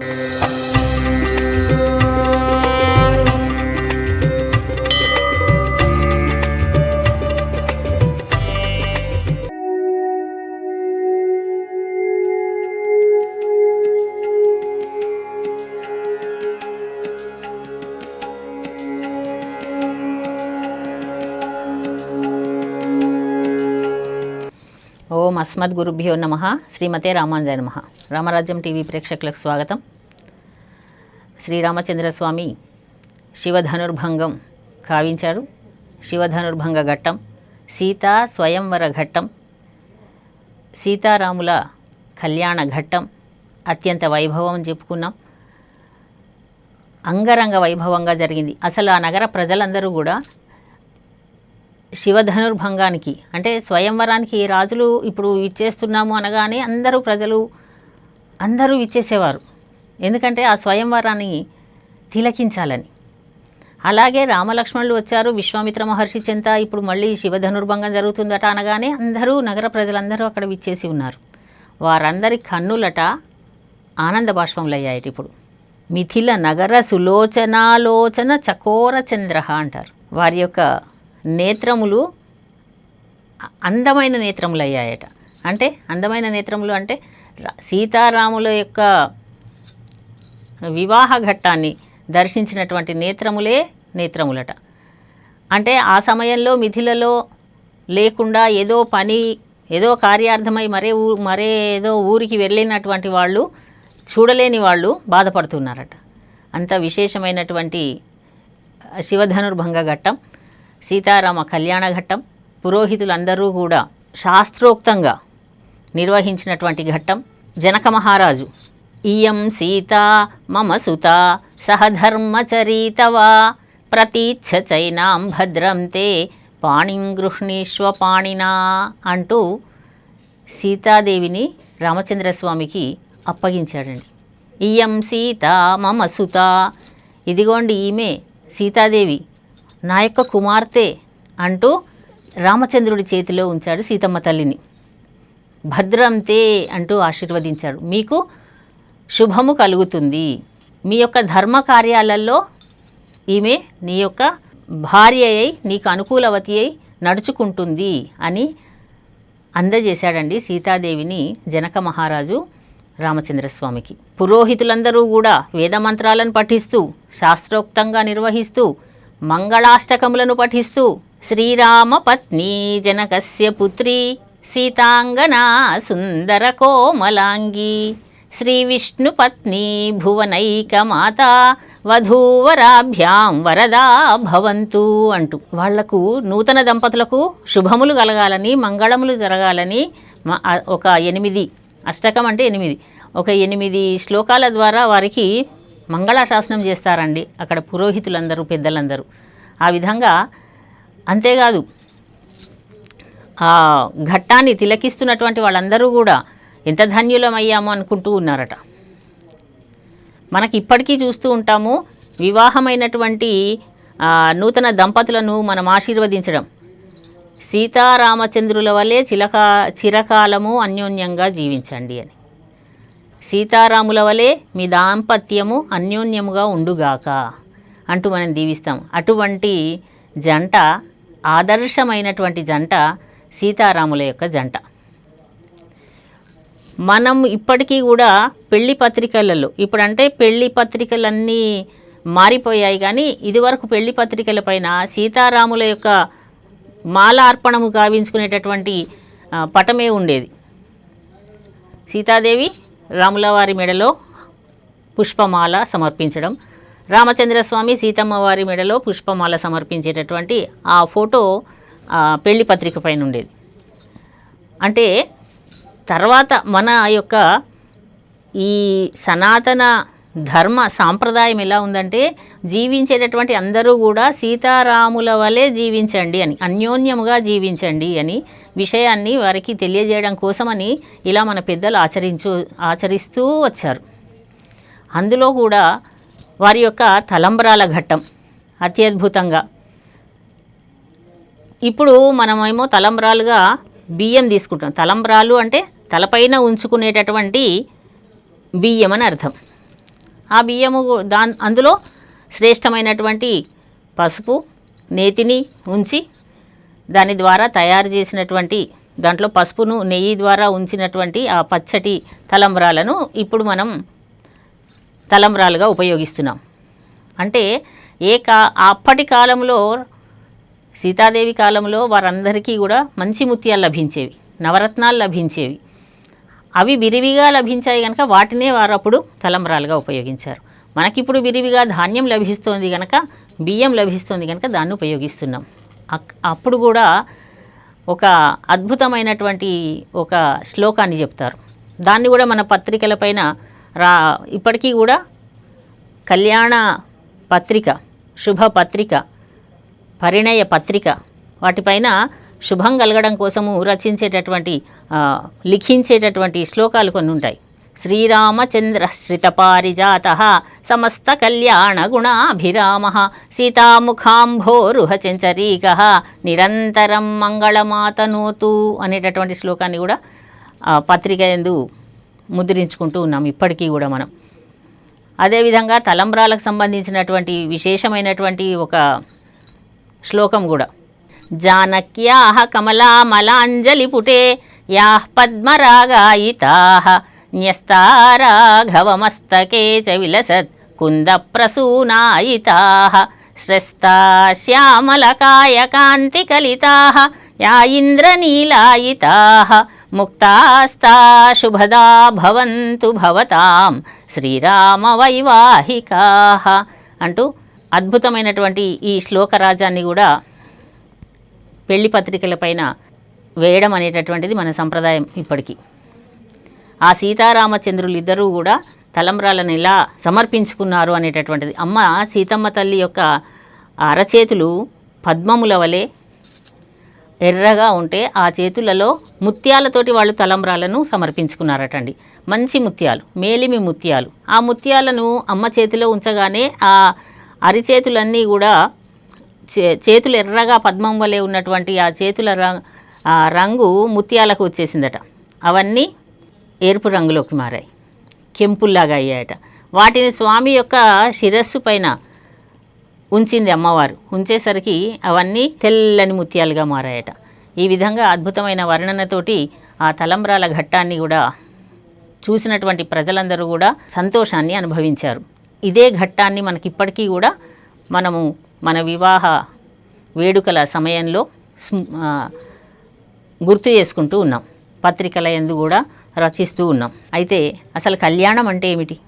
Thank you. ఓం అస్మద్ గురుభ్యో నమ. శ్రీమతే రామానుజాయ నమ. రామరాజ్యం టీవీ ప్రేక్షకులకు స్వాగతం. శ్రీరామచంద్రస్వామి శివధనుర్భంగం కావించారు. శివధనుర్భంగ ఘట్టం సీతా స్వయంవర ఘట్టం సీతారాముల కళ్యాణ ఘట్టం అత్యంత వైభవం అని చెప్పుకున్నాం. అంగరంగ వైభవంగా జరిగింది. అసలు ఆ నగర ప్రజలందరూ కూడా శివధనుర్భంగానికి అంటే స్వయంవరానికి రాజులు ఇప్పుడు ఇచ్చేస్తున్నాము అనగానే అందరూ ప్రజలు అందరూ ఇచ్చేసేవారు ఎందుకంటే ఆ స్వయంవరాన్ని తిలకించాలని. అలాగే రామలక్ష్మణులు వచ్చారు విశ్వామిత్ర మహర్షి చెంత ఇప్పుడు మళ్ళీ శివధనుర్భంగం జరుగుతుందట అనగానే అందరూ నగర ప్రజలందరూ అక్కడ విచ్చేసి ఉన్నారు. వారందరి కన్నులట ఆనంద బాష్పములయ్యాయి ఇప్పుడు. మిథిల నగర సులోచనాలోచన చకోర చంద్ర అంటారు. వారి యొక్క నేత్రములు అందమైన నేత్రములు అయ్యాయట అంటే అందమైన నేత్రములు అంటే సీతారాముల యొక్క వివాహ ఘట్టాన్ని దర్శించినటువంటి నేత్రములే నేత్రములట. అంటే ఆ సమయంలో మిథిలలో లేకుండా ఏదో పని ఏదో కార్యార్థమై మరే ఊ మరే ఏదో ఊరికి వెళ్ళినటువంటి వాళ్ళు చూడలేని వాళ్ళు బాధపడుతున్నారట. అంత విశేషమైనటువంటి శివధనుర్భంగ ఘట్టం. సీతారామ కళ్యాణ ఘట్టం పురోహితులందరూ కూడా శాస్త్రోక్తంగా నిర్వహించినటువంటి ఘట్టం జనక మహారాజు. ఇయం సీత మమ సుత సహధర్మచరీతవా ప్రతీచ్ఛ చైనాం భద్రం తే పాణిం గృహ్ణీష్వ పాణినా అంటూ సీతాదేవిని రామచంద్రస్వామికి అప్పగించాడండి. ఇయం సీత మమ సుత. ఇదిగోండి ఈమె సీతాదేవి నా యొక్క కుమార్తె అంటూ రామచంద్రుడి చేతిలో ఉంచాడు సీతమ్మ తల్లిని. భద్రంతే అంటూ ఆశీర్వదించాడు. మీకు శుభము కలుగుతుంది. మీ యొక్క ధర్మ కార్యాలలో ఈమె నీ యొక్క భార్య అయి నీకు అనుకూలవతి అయి నడుచుకుంటుంది అని అందజేశాడండి సీతాదేవిని జనక మహారాజు రామచంద్రస్వామికి. పురోహితులందరూ కూడా వేదమంత్రాలను పఠిస్తూ శాస్త్రోక్తంగా నిర్వహిస్తూ మంగళాష్టకములను పఠిస్తూ శ్రీరామ పత్ని జనకస్య పుత్రి సీతాంగనా సుందర కోమలాంగి శ్రీ విష్ణు పత్ని భువనైక మాత వధూవరాభ్యాం వరదా భవంతు అంటూ వాళ్ళకు నూతన దంపతులకు శుభములు కలగాలని మంగళములు జరగాలని ఒక ఎనిమిది అష్టకం అంటే ఎనిమిది. ఒక ఎనిమిది శ్లోకాల ద్వారా వారికి మంగళాశాసనం చేస్తారండి. అక్కడ పురోహితులందరూ పెద్దలందరూ. ఆ విధంగా అంతేకాదు ఆ ఘట్టాన్ని తిలకిస్తున్నటువంటి వాళ్ళందరూ కూడా ఎంత ధన్యులమయ్యామో అనుకుంటూ ఉన్నారట. మనకి ఇప్పటికీ చూస్తూ ఉంటాము వివాహమైనటువంటి నూతన దంపతులను మనం ఆశీర్వదించడం. సీతారామచంద్రుల వలె చిలక చిరకాలము అన్యోన్యంగా జీవించండి అని. సీతారాముల వలె మీ దాంపత్యము అన్యోన్యముగా ఉండుగాక. అంటూ మనం దీవిస్తాం. అటువంటి జంట ఆదర్శమైనటువంటి జంట సీతారాముల యొక్క జంట. మనం ఇప్పటికీ కూడా పెళ్ళి పత్రికలలో ఇప్పుడంటే పెళ్ళి పత్రికలన్నీ మారిపోయాయి కానీ ఇదివరకు పెళ్ళి పత్రికల పైన సీతారాముల యొక్క మాలార్పణము గావించుకునేటటువంటి పటమే ఉండేది. సీతాదేవి రాములవారి మెడలో పుష్పమాల సమర్పించడం. రామచంద్రస్వామి సీతమ్మ వారి మెడలో పుష్పమాల సమర్పించేటటువంటి ఆ ఫోటో పెళ్ళి పత్రిక పైన ఉండేది అంటే తర్వాత మన యొక్క ఈ సనాతన ధర్మ సాంప్రదాయం ఎలా ఉందంటే జీవించేటటువంటి అందరూ కూడా సీతారాముల వలె జీవించండి అని అన్యోన్యముగా జీవించండి అని విషయాన్ని వారికి తెలియజేయడం కోసమని ఇలా మన పెద్దలు ఆచరించు ఆచరిస్తూ వచ్చారు. అందులో కూడా వారి యొక్క తలంబ్రాల ఘట్టం అత్యద్భుతంగా. ఇప్పుడు మనమేమో తలంబ్రాలుగా బియ్యం తీసుకుంటాం తలంబ్రాలు అంటే తలపైన ఉంచుకునేటటువంటి బియ్యం అని అర్థం. ఆ బియ్యము గు- దా అందులో శ్రేష్టమైనటువంటి పసుపు నేతిని ఉంచి దాని ద్వారా తయారు చేసినటువంటి దాంట్లో పసుపును నెయ్యి ద్వారా ఉంచినటువంటి ఆ పచ్చటి తలంబ్రాలను ఇప్పుడు మనం తలంబ్రాలుగా ఉపయోగిస్తున్నాం. అంటే ఏ కా అప్పటి కాలంలో సీతాదేవి కాలంలో వారందరికీ కూడా మంచి ముత్యాలు లభించేవి నవరత్నాలు లభించేవి. అవి విరివిగా లభించాయి కనుక వాటినే వారు అప్పుడు తలంబ్రాలుగా ఉపయోగించారు. మనకిప్పుడు విరివిగా ధాన్యం లభిస్తోంది కనుక బియ్యం లభిస్తోంది కనుక దాన్ని ఉపయోగిస్తున్నాం. అప్పుడు కూడా ఒక అద్భుతమైనటువంటి ఒక శ్లోకాన్ని చెప్తారు. దాన్ని కూడా మన పత్రికలపైన రా ఇప్పటికీ కూడా కళ్యాణ పత్రిక శుభ పత్రిక పరిణయ పత్రిక వాటిపైన శుభం కలగడం కోసము రచించేటటువంటి లిఖించేటటువంటి శ్లోకాలు కొన్ని ఉంటాయి. శ్రీరామచంద్ర శ్రితపారిజాత సమస్త కళ్యాణ గుణాభిరామ సీతాముఖాంభోరుహ నిరంతరం మంగళమాతనోతు అనేటటువంటి శ్లోకాన్ని కూడా పత్రిక ఎందు ముద్రించుకుంటూ ఉన్నాం ఇప్పటికీ కూడా మనం. అదేవిధంగా తలంబ్రాలకు సంబంధించినటువంటి విశేషమైనటువంటి ఒక శ్లోకం కూడా. జానక్యా కమలామలాంజలిపుటే యా పద్మరాగాయితా న్యస్తారాఘవమస్తకే చ విలసత్ కుందప్రసూనాయితా శ్రస్తా శ్యామలకాయకాంతికలితా యా ఇంద్రనీలాయితా ముక్తాస్తా శుభదా భవంతు భవతాం శ్రీరామవైవాహికా అంటూ అద్భుతమైనటువంటి ఈ శ్లోకరాజాన్ని కూడా పెళ్ళి పత్రికలపైన వేయడం అనేటటువంటిది మన సంప్రదాయం ఇప్పటికీ. ఆ సీతారామచంద్రులు ఇద్దరూ కూడా తలంబ్రాలను ఎలా సమర్పించుకున్నారు అనేటటువంటిది. అమ్మ సీతమ్మ తల్లి యొక్క అరచేతులు పద్మముల వలె ఎర్రగా ఉంటే ఆ చేతులలో ముత్యాలతోటి వాళ్ళు తలంబ్రాలను సమర్పించుకున్నారటండి. మంచి ముత్యాలు మేలిమి ముత్యాలు. ఆ ముత్యాలను అమ్మ చేతిలో ఉంచగానే ఆ అరిచేతులన్నీ కూడా చే చేతులు ఎర్రగా పద్మం వలె ఉన్నటువంటి ఆ చేతుల రంగు ఆ రంగు ముత్యాలకు వచ్చేసిందట. అవన్నీ ఎరుపు రంగులోకి మారాయి. కెంపుల్లాగా అయ్యాయట. వాటిని స్వామి యొక్క శిరస్సు పైన ఉంచింది అమ్మవారు. ఉంచేసరికి అవన్నీ తెల్లని ముత్యాలుగా మారాయట. ఈ విధంగా అద్భుతమైన వర్ణనతోటి ఆ తలంబ్రాల ఘట్టాన్ని కూడా చూసినటువంటి ప్రజలందరూ కూడా సంతోషాన్ని అనుభవించారు. ఇదే ఘట్టాన్ని మనకి ఇప్పటికీ కూడా మనము మన వివాహ వేడుకల సమయంలో గుర్తు చేసుకుంటూ ఉన్నాం. పత్రికల ఎందు కూడా రచిస్తూ ఉన్నాం. అయితే అసలు కళ్యాణం అంటే ఏమిటి?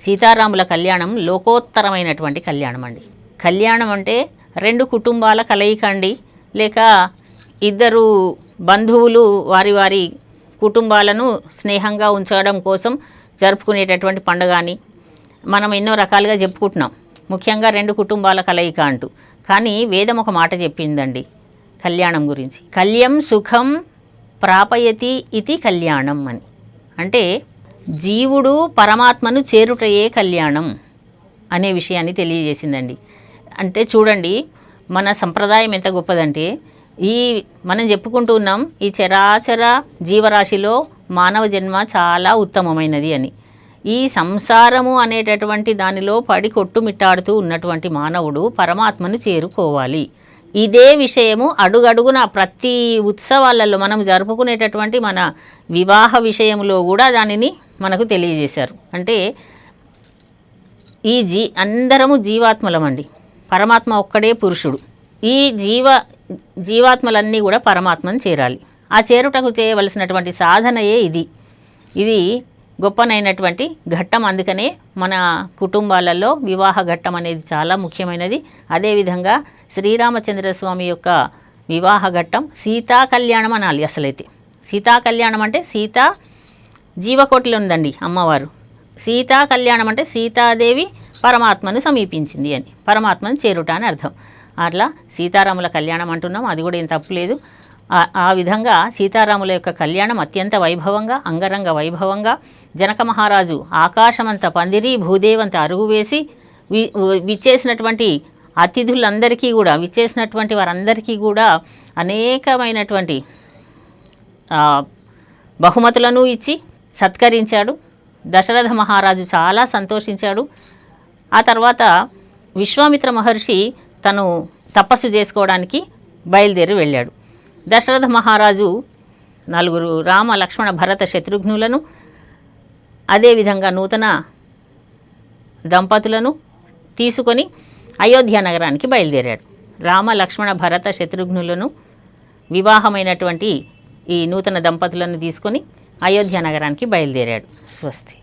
సీతారాముల కళ్యాణం లోకోత్తరమైనటువంటి కళ్యాణం అండి. కళ్యాణం అంటే రెండు కుటుంబాల కలయిక అండి. లేక ఇద్దరు బంధువులు వారి వారి కుటుంబాలను స్నేహంగా ఉంచడం కోసం జరుపుకునేటటువంటి పండుగ అని మనం ఎన్నో రకాలుగా చెప్పుకుంటున్నాం. ముఖ్యంగా రెండు కుటుంబాల కలయిక అంటూ. కానీ వేదం ఒక మాట చెప్పిందండి కళ్యాణం గురించి. కళ్యం సుఖం ప్రాపయతి ఇది కళ్యాణం అని. అంటే జీవుడు పరమాత్మను చేరుటయే కళ్యాణం అనే విషయాన్ని తెలియజేసిందండి. అంటే చూడండి మన సంప్రదాయం ఎంత గొప్పదంటే ఈ మనం చెప్పుకుంటూ ఉన్నాం ఈ చరాచర జీవరాశిలో మానవ జన్మ చాలా ఉత్తమమైనది అని. ఈ సంసారము అనేటటువంటి దానిలో పడి కొట్టుమిట్టాడుతూ ఉన్నటువంటి మానవుడు పరమాత్మను చేరుకోవాలి. ఇదే విషయము అడుగడుగున ప్రతి ఉత్సవాలలో మనం జరుపుకునేటటువంటి మన వివాహ విషయంలో కూడా దానిని మనకు తెలియజేశారు. అంటే ఈ జీ అందరము జీవాత్మలమండి. పరమాత్మ ఒక్కడే పురుషుడు. ఈ జీవ జీవాత్మలన్నీ కూడా పరమాత్మను చేరాలి. ఆ చేరుటకు చేయవలసినటువంటి సాధనయే ఇది. ఇది గొప్పనైనటువంటి ఘట్టం. అందుకనే మన కుటుంబాలలో వివాహ ఘట్టం అనేది చాలా ముఖ్యమైనది. అదేవిధంగా శ్రీరామచంద్ర స్వామి యొక్క వివాహ ఘట్టం సీతా కళ్యాణం అనాలి అసలైతే. సీతా కళ్యాణం అంటే సీత జీవకోటిలో ఉందండి అమ్మవారు. సీతా కళ్యాణం అంటే సీతాదేవి పరమాత్మను సమీపించింది అని. పరమాత్మను చేరుట అని అర్థం. అట్లా సీతారాముల కళ్యాణం అంటున్నాం. అది కూడా ఏం తప్పులేదు ఆ- విధంగా సీతారాముల యొక్క కళ్యాణం అత్యంత వైభవంగా అంగరంగ వైభవంగా జనక మహారాజు ఆకాశమంత పందిరి భూదేవంత అరుగు వేసి వి విచ్చేసినటువంటి అతిథులందరికీ కూడా విచ్చేసినటువంటి వారందరికీ కూడా అనేకమైనటువంటి బహుమతులను ఇచ్చి సత్కరించాడు. దశరథ మహారాజు చాలా సంతోషించాడు. ఆ తర్వాత విశ్వామిత్ర మహర్షి తను తపస్సు చేసుకోవడానికి బయలుదేరి వెళ్ళాడు. దశరథ మహారాజు నలుగురు రామ లక్ష్మణ భరత శత్రుఘ్నులను అదేవిధంగా నూతన దంపతులను తీసుకొని అయోధ్య నగరానికి బయలుదేరాడు. రామ లక్ష్మణ భరత శత్రుఘ్నులను వివాహమైనటువంటి ఈ నూతన దంపతులను తీసుకొని అయోధ్య నగరానికి బయలుదేరాడు స్వస్తి.